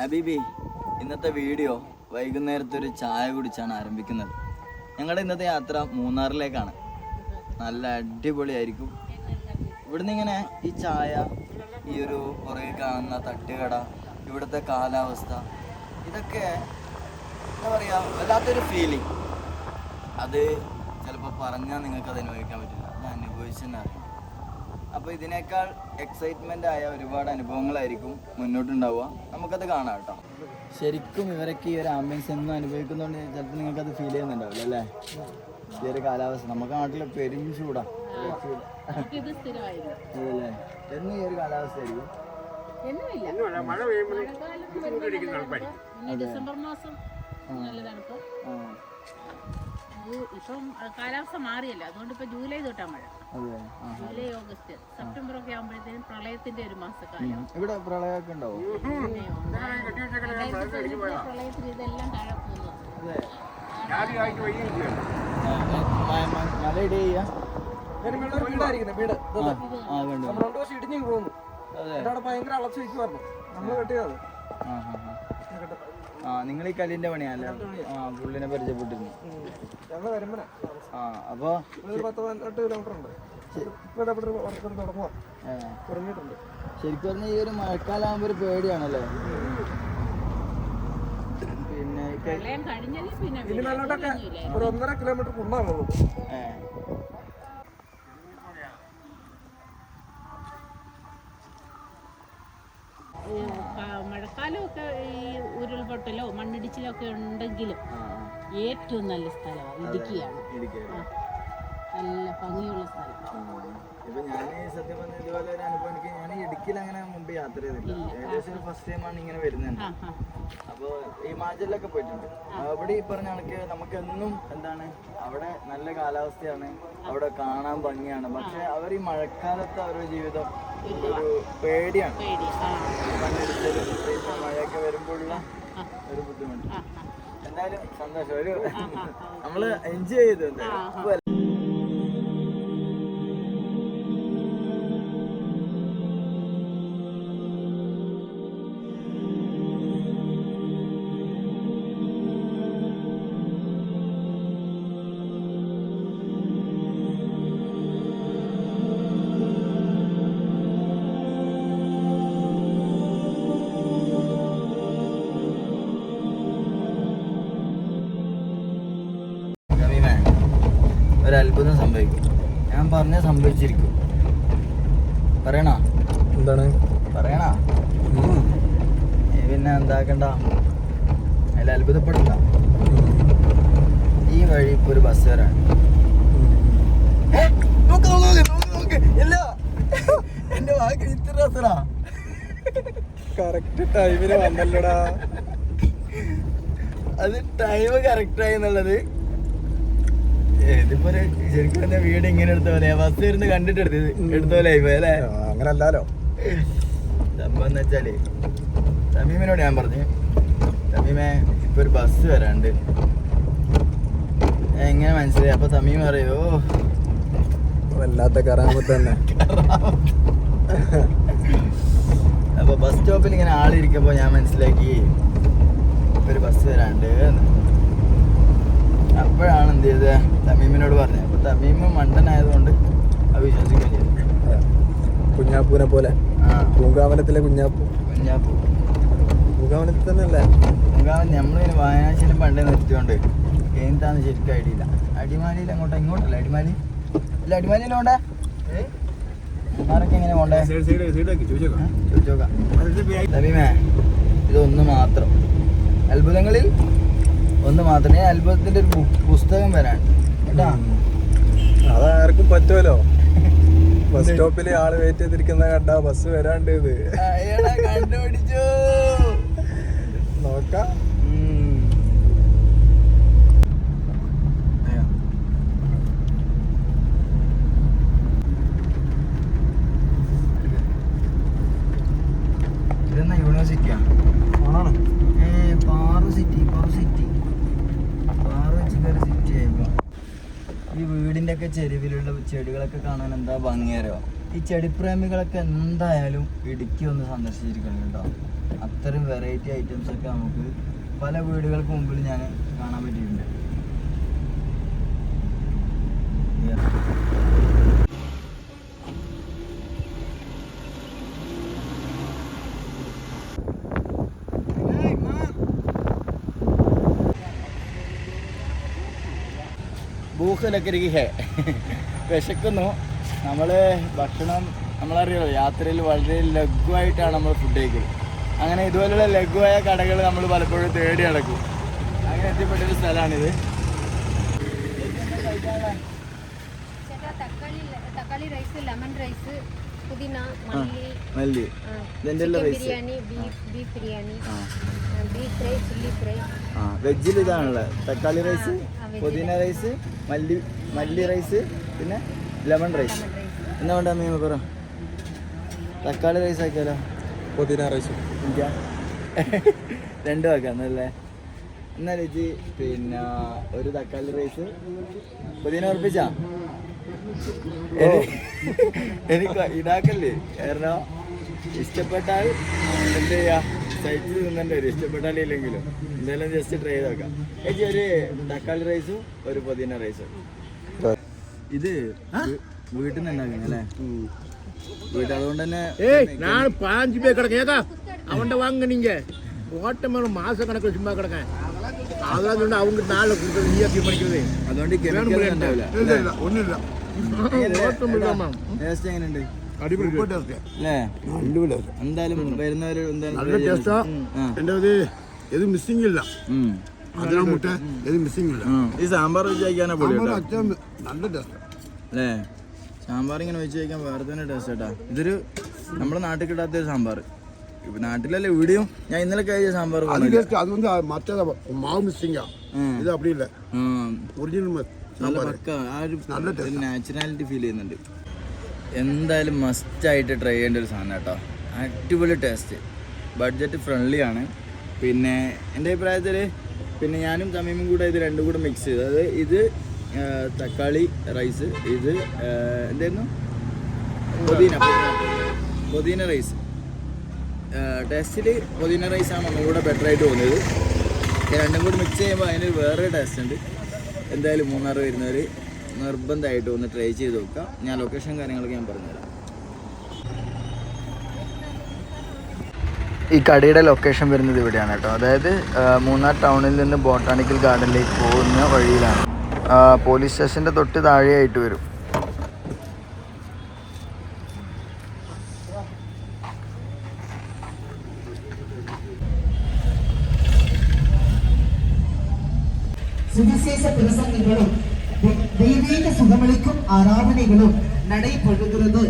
ഹബീബി ഇന്നത്തെ വീഡിയോ വൈകുന്നേരത്തെ ഒരു ചായ കുടിച്ചാണ് ആരംഭിക്കുന്നത്. ഞങ്ങളുടെ ഇന്നത്തെ യാത്ര മൂന്നാറിലേക്കാണ്. നല്ല അടിപൊളിയായിരിക്കും. ഇവിടുന്ന് ഇങ്ങനെ ഈ ചായ ഈ ഒരു പുറകിൽ കാണുന്ന തട്ടുകട ഇവിടുത്തെ കാലാവസ്ഥ ഇതൊക്കെ എന്താ പറയുക വല്ലാത്തൊരു ഫീലിംഗ് അത് ചിലപ്പോൾ പറഞ്ഞാൽ നിങ്ങൾക്ക് അത് അനുഭവിക്കാൻ പറ്റില്ല. അത് അനുഭവിച്ച് തന്നെ അറിയാം അപ്പോൾ ഇതിനേക്കാൾ എക്സൈറ്റ്മെന്റ് ആയ ഒരുപാട് അനുഭവങ്ങളായിരിക്കും മുന്നോട്ടുണ്ടാവുക. നമുക്കത് കാണാം കേട്ടോ. ശരിക്കും ഇവരൊക്കെ ഈ ഒരു ആംബിയൻസ് എന്നും അനുഭവിക്കുന്നതുകൊണ്ട് ചിലപ്പോൾ അത് ഫീൽ ചെയ്യുന്നുണ്ടാവില്ല അല്ലേ? ഈ ഒരു കാലാവസ്ഥ. നമുക്ക് നാട്ടിൽ പെരും ചൂടാ. അതല്ലേ? എന്നും ഈ ഒരു മഴ പെയ്യുമ്പോൾ മഴക്കാലത്ത് വരുമ്പോഴത്തേക്കും ഡിസംബർ മാസം നല്ല തണുപ്പ്. ഇപ്പം കാലാവസ്ഥ മാറിയല്ലോ? അതുകൊണ്ട് ഇപ്പൊ ജൂലൈ തൊട്ടാ മഴ. ജൂലൈ ഓഗസ്റ്റ് സെപ്റ്റംബർ ഒക്കെ ആകുമ്പോഴത്തേനും പ്രളയത്തിന്റെ ഒരു മാസക്കാലം. ഇവിടെ പ്രളയമൊക്കെ ഉണ്ടാവും? പ്രളയത്തിൽ ഇതെല്ലാം താഴെ പോകുന്നു. ഇടിഞ്ഞു പോകുന്നു. ഭയങ്കര അളച്ചു വെക്കുമായിരുന്നു നമ്മൾ കെട്ടിയത് ആ നിങ്ങൾ ഈ കല്ലിന്റെ പണിയാണല്ലോ? ആ പുള്ളിനെ പരിചയപ്പെട്ടിരുന്നു. ഞങ്ങൾ വരുമ്പന ആ അപ്പോൾ ഒരു പത്ത് പതിനെട്ട് കിലോമീറ്റർ ഉണ്ട്. തുടങ്ങിയിട്ടുണ്ട്. ശരിക്കും പറഞ്ഞാൽ ഈ ഒരു മഴക്കാലാകുമ്പോൾ ഒരു പേടിയാണല്ലേ? പിന്നെ ഈ ക- പിന്നെ ഇനി മേലോട്ടൊക്കെ ഒരു ഒന്നര കിലോമീറ്റർ കുണ്ടാണുള്ളൂ ഏ. മണ്ണിടിച്ചിലോ ഒക്കെ ഉണ്ടെങ്കിലും. ഏറ്റവും നല്ല സ്ഥലമാണ് ഇടുക്കിയാണ്? നല്ല ഭംഗിയുള്ള സ്ഥലം. ഇപ്പൊ ഞാൻ സത്യം പറഞ്ഞ ഇതുപോലെ ഒരു അനുഭവം എനിക്ക് ഞാൻ ഇടുക്കിയിൽ അങ്ങനെ മുമ്പ് യാത്ര ചെയ്തിട്ടില്ല. ഏകദേശം ഒരു ഫസ്റ്റ് ടൈമാണ് ഇങ്ങനെ വരുന്നത്. അപ്പോൾ പോയിട്ടുണ്ട്. അവിടെ ഈ പറഞ്ഞ കണക്ക് നമുക്ക് എന്നും എന്താണ് അവിടെ നല്ല കാലാവസ്ഥയാണ്. അവിടെ കാണാൻ ഭംഗിയാണ്. പക്ഷെ അവർ ഈ മഴക്കാലത്ത് അവരുടെ ജീവിതം ഒരു പേടിയാണ്. മണ്ണിടിച്ചലും മഴയൊക്കെ വരുമ്പോഴുള്ള ഒരു ബുദ്ധിമുട്ട്. എന്തായാലും സന്തോഷം. ഒരു നമ്മൾ എൻജോയ് ചെയ്തു ഒരു അത്ഭുതം സംഭവിക്കും. ഞാൻ പറഞ്ഞ സംഭവിച്ചിരിക്കും. പറയണ? എന്താണ്? പറയണ? പിന്നെ എന്താക്കണ്ട? അതിൽ അത്ഭുതപ്പെടണ്ട. ഈ വഴി ഇപ്പൊ ഒരു ബസ് വരാണ് എന്റെ വാക്ക് ഇത്ര കറക്റ്റ് ടൈമിന് വന്നല്ലോടാ. അത് ടൈം കറക്റ്റ് ആയി എന്നുള്ളത് ഇതിപ്പോ ശരിക്കും വീട് ഇങ്ങനെ എടുത്ത പോലെ. ബസ് ഇരുന്ന് കണ്ടിട്ട് എടുത്ത പോലെ അല്ലേ? അങ്ങനെ അല്ലാലോ സംഭവം എന്ന് വെച്ചാൽ തമീമിനോട് ഞാൻ പറഞ്ഞു തമീമെ ഇപ്പൊ ഒരു ബസ് വരാണ്ട്. എങ്ങനെ മനസ്സിലായി? അപ്പൊ തമീം പറയോ വല്ലാത്ത കറാമത്ത് തന്നെ. അപ്പൊ ബസ് സ്റ്റോപ്പിൽ ഇങ്ങനെ ആളിരിക്കുമ്പോ ഞാൻ മനസ്സിലാക്കി ഇപ്പൊ ഒരു ബസ് വരാണ്ട് എന്ന്. അപ്പോഴാണ് എന്ത് ചെയ്തത്? തമീമിനോട് പറഞ്ഞത്. അപ്പൊ തമീമ് മണ്ടനായതുകൊണ്ട് അത് വിശ്വസിക്കുകയും ചെയ്തു കുഞ്ഞാപ്പൂനെ പോലെ. പൂങ്കാവനത്തിലെ കുഞ്ഞാപ്പൂ. കുഞ്ഞാപ്പൂ. പൂങ്കാവനത്തിൽ തന്നെ അല്ലേ പൂങ്കാവൻ നമ്മളിങ്ങനെ വായനാശീലം പണ്ടേ നിർത്തിയോണ്ട് എന്താന്ന് ശരിക്കും ഐഡിയ ഇല്ല അടിമാലിയിൽ അങ്ങോട്ടാ? ഇങ്ങോട്ടല്ല അടിമാലി? ഇല്ല അടിമാലിയിലോണ്ടേ ആരൊക്കെ എങ്ങനെ പോണ്ടേ? ചോദിച്ചോക്കാം. തമീമേ ഇതൊന്ന് മാത്രം. അത്ഭുതങ്ങളിൽ ഒന്ന് മാത്രമേ ഈ അത്ഭുതത്തിന്റെ ഒരു പുസ്തകം വരാൻ. കേട്ടാ? അതാർക്കും പറ്റുമല്ലോ. ബസ് സ്റ്റോപ്പിൽ ആൾ വെയിറ്റ് ചെയ്തിരിക്കുന്ന കണ്ട ബസ് വരാണ്ട് ഇത്. കണ്ടുപിടിച്ചു. നോക്കാം ഉം. അയ്യോ. ഇതെന്നാ യൂണിവേഴ്സിറ്റിയാ ആണോ ഏ പാറു സിറ്റി പാറു സിറ്റി പാറു വെച്ചിട്ടൊരു ഒക്കെ ചെരുവിലുള്ള ചെടികളൊക്കെ കാണാൻ എന്താ ഭംഗിയറിയോ? ഈ ചെടിപ്രേമികളൊക്കെ എന്തായാലും ഇടുക്കി ഒന്ന് സന്ദർശിച്ചിരിക്കണം കേട്ടോ. അത്രയും വെറൈറ്റി ഐറ്റംസ് ഒക്കെ നമുക്ക് പല വീടുകൾക്ക് മുമ്പിൽ ഞാൻ കാണാൻ പറ്റിയിട്ടുണ്ട്. ഭൂഖലക്കരിക്ക് ഹേ വിശക്കുന്നു. നമ്മൾ ഭക്ഷണം നമ്മളറിയാലോ യാത്രയിൽ വളരെ ലഘുവായിട്ടാണ് നമ്മൾ ഫുഡ് കഴിക്കുന്നത് അങ്ങനെ ഇതുപോലുള്ള ലഘുവായ കടകൾ നമ്മൾ പലപ്പോഴും തേടി നടക്കും. അങ്ങനെ എത്തിപ്പെട്ടൊരു സ്ഥലമാണിത്. ചേട്ടാ തക്കാളി തക്കാളി റൈസ് ലെമൺ റൈസ് പുതിന മല്ലി biryani beef biryani beef fry chilli fry. വെജിൽ ഇതാണല്ലേ തക്കാളി റൈസ്. പുതിന റൈസ് മല്ലി മല്ലി റൈസ് പിന്നെ ലെമൺ റൈസ് എന്നാ വേണ്ട അമ്മ പറ? തക്കാളി റൈസ് ആക്കിയാലോ? പുതിന റൈസ് രണ്ടു രണ്ടും ആക്കാം എന്നല്ലേ എന്നാ ചേച്ചി പിന്നെ ഒരു തക്കാളി റൈസ് പുതിന ഉറപ്പിച്ചാ? എനിക്ക് ഇതാക്കല്ലേ? കാരണം ഇഷ്ടപ്പെട്ടാൽ എന്ത് ചെയ്യാ സൈറ്റിൽ നിന്നെ വരും ഇഷ്ടപ്പെട്ടാൽ ഇല്ലെങ്കിലും എന്തായാലും ജസ്റ്റ് ട്രൈ ചെയ്ത് നോക്കാം ചേച്ചി ഒരു തക്കാളി റൈസും ഒരു പുതിന റൈസും ഇത് വീ- വീട്ടിൽ നിന്ന് ഉണ്ടാക്കുന്നത് അല്ലേ വീട്ടിൽ അതുകൊണ്ട് തന്നെ ஏய் நான் பாஞ்சு பேர் கிடக்கேன் ஏக்கா அவன்கிட்ட வாங்க நீங்க ஓட்ட மேல மாச கணக்கில் சும்மா கிடக்கேன் அதெல்லாம் சொன்னா அவங்க நாளை கொடுக்குறது ஈஸி பண்ணிக்கிறது അതുകൊണ്ട് കെമിക്കൽ ഉണ്ടാവില്ല இல்ல இல்ல ஒண்ணும் இல்ல ஓட்டம் இல்லாம ടേസ്റ്റ് എങ്ങനെയുണ്ട് அடிப்படை അല്ലേ എന്തായാലും നല്ല ടേസ്റ്റാ മിസ്സിംഗ് ഇല്ല. മുട്ട മിസ്സിംഗ് ഇല്ല. ഈ സാമ്പാർ വെച്ച് നല്ല അല്ലേ സാമ്പാർ ഇങ്ങനെ വെച്ച് കഴിക്കാൻ വേറെ തന്നെ ടേസ്റ്റാ ഇതൊരു നമ്മുടെ നാട്ടിൽ കിട്ടാത്ത ഒരു സാമ്പാർ. ഇപ്പൊ നാട്ടിലല്ലേ ഇവിടെയും ഞാൻ ഇന്നലെ കഴിച്ച സാമ്പാർ മാവ് മിസ്സിംഗാ ഇത് അപ്പടിയില്ല നല്ല നാച്ചുറാലിറ്റി ഫീൽ ചെയ്യുന്നുണ്ട്. എന്തായാലും മസ്റ്റായിട്ട് ട്രൈ ചെയ്യേണ്ട ഒരു സാധനം കേട്ടോ. അടിപൊളി ടേസ്റ്റ് ബഡ്ജറ്റ് ഫ്രണ്ട്ലി ആണ്. പിന്നെ എന്റെ അഭിപ്രായത്തിൽ പിന്നെ ഞാനും തമീമും കൂടെ ഇത് രണ്ടും കൂടെ മിക്സ് ചെയ്തു. അതായത് ഇത് തക്കാളി റൈസ് ഇത് എന്തായിരുന്നു? പുതിന പുതിന. റൈസ് ടേസ്റ്റിൽ പുതിന റൈസാണ് ഒന്നുകൂടെ ബെറ്റർ ആയിട്ട് തോന്നിയത്. രണ്ടും കൂടി മിക്സ് ചെയ്യുമ്പോൾ അതിനൊരു വേറൊരു ടേസ്റ്റ് ഉണ്ട്. എന്തായാലും മൂന്നാർ വരുന്നവർ നിർബന്ധമായിട്ട് ഒന്ന് ട്രൈ ചെയ്ത് നോക്കാം. ഞാൻ ലൊക്കേഷൻ കാര്യങ്ങളൊക്കെ ഞാൻ പറഞ്ഞുതരാം. ഈ കടയുടെ ലൊക്കേഷൻ വരുന്നത് ഇവിടെയാണ് കേട്ടോ. അതായത് മൂന്നാർ ടൗണിൽ നിന്ന് ബോട്ടാണിക്കൽ ഗാർഡനിലേക്ക് പോകുന്ന വഴിയിലാണ്. പോലീസ് സ്റ്റേഷന്റെ തൊട്ട് താഴെയായിട്ട് വരും. സുവിശേഷ പ്രസംഗങ്ങളും ദൈവീക സുഖമളിക്കും ആരാധനകളും நடைபெறுகிறது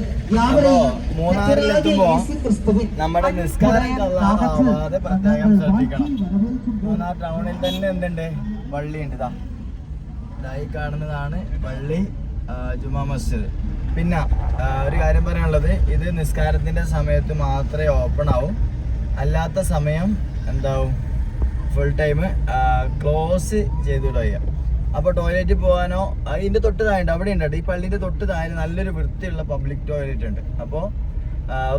നമ്മുടെ പ്രത്യേകം ശ്രദ്ധിക്കണം. മൂന്നാർ ടൗണിൽ തന്നെ എന്തുണ്ട്? വള്ളി ഉണ്ട് ഇതാ ഇതായി കാണുന്നതാണ് വള്ളി ജുമാ മസ്ജിദ്. പിന്നെ ഒരു കാര്യം പറയാനുള്ളത് ഇത് നിസ്കാരത്തിന്റെ സമയത്ത് മാത്രമേ ഓപ്പൺ ആവും. അല്ലാത്ത സമയം എന്താവും? ഫുൾ ടൈം ക്ലോസ് ചെയ്തിടുക അപ്പോൾ ടോയ്ലറ്റിൽ പോകാനോ അതിന്റെ തൊട്ട് താഴെ അവിടെ ഉണ്ട് ഈ പള്ളിന്റെ തൊട്ട് താഴെ നല്ലൊരു വൃത്തിയുള്ള പബ്ലിക് ടോയ്ലറ്റ് ഉണ്ട്. അപ്പോൾ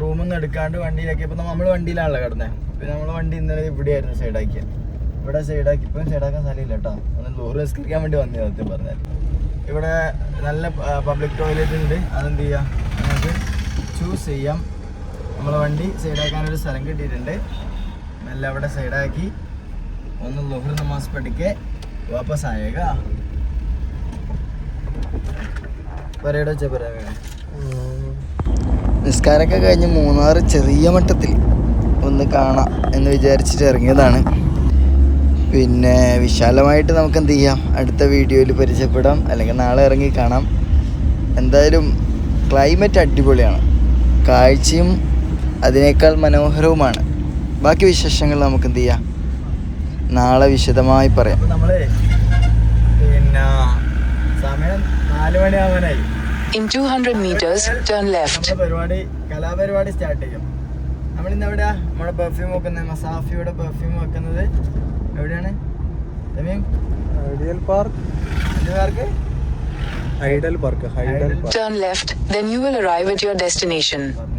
റൂമിൽ നിന്ന് എടുക്കാണ്ട് വണ്ടിയിലാക്കി. അപ്പോൾ നമ്മൾ വണ്ടിയിലാണല്ലോ കിടന്നത് പിന്നെ നമ്മൾ വണ്ടി ഇന്നലെ ഇവിടെയായിരുന്നു സൈഡാക്കിയത് ഇവിടെ സൈഡാക്കി ഇപ്പം സൈഡാക്കാൻ സ്ഥലമില്ല കേട്ടോ. ഒന്ന് ലോറി നിസ്കരിക്കാൻ വേണ്ടി വന്നേ സത്യം പറഞ്ഞാൽ ഇവിടെ നല്ല പബ്ലിക് ടോയ്ലറ്റ് ഉണ്ട്. അതെന്ത് ചെയ്യാം? നമുക്ക് ചൂസ് ചെയ്യാം. നമ്മൾ വണ്ടി സൈഡാക്കാനൊരു സ്ഥലം കിട്ടിയിട്ടുണ്ട്. നല്ല അവിടെ സൈഡാക്കി ഒന്ന് ലോഹർ നമാസ് പഠിക്കെ. വാപ്പസ് आएगा പറയടോ ചെ പറയാ നിസ്കാരമൊക്കെ കഴിഞ്ഞ് മൂന്നാർ ചെറിയ മട്ടത്തിൽ ഒന്ന് കാണാം എന്ന് വിചാരിച്ചിട്ട് ഇറങ്ങിയതാണ്. പിന്നെ വിശാലമായിട്ട് നമുക്ക് എന്ത് ചെയ്യാം? അടുത്ത വീഡിയോയിൽ പരിചയപ്പെടാം. അല്ലെങ്കിൽ നാളെ ഇറങ്ങി കാണാം. എന്തായാലും ക്ലൈമറ്റ് അടിപൊളിയാണ്. കാഴ്ചയും അതിനേക്കാൾ മനോഹരവുമാണ്. ബാക്കി വിശേഷങ്ങൾ നമുക്ക് എന്ത് ചെയ്യാം? നാളെ വിശദമായി പറയാം. നമ്മളെ പിന്നെ സമയം നാല് മണിയാവാനായി In 200 meters, turn left. നമ്മുടെ പരിപാടി കലാപരിപാടി സ്റ്റാർട്ട് ചെയ്യും. നമ്മൾ ഇന്ന് എവിടെയാ? നമ്മുടെ പെർഫ്യൂം വെക്കുന്നത് മസാഫിയുടെ പെർഫ്യൂം വെക്കുന്നത്. എവിടെയാണ്? Ideal park. ഐഡൽ പേർക്ക്? Hydel park hydel turn left then you will arrive at your destination destination.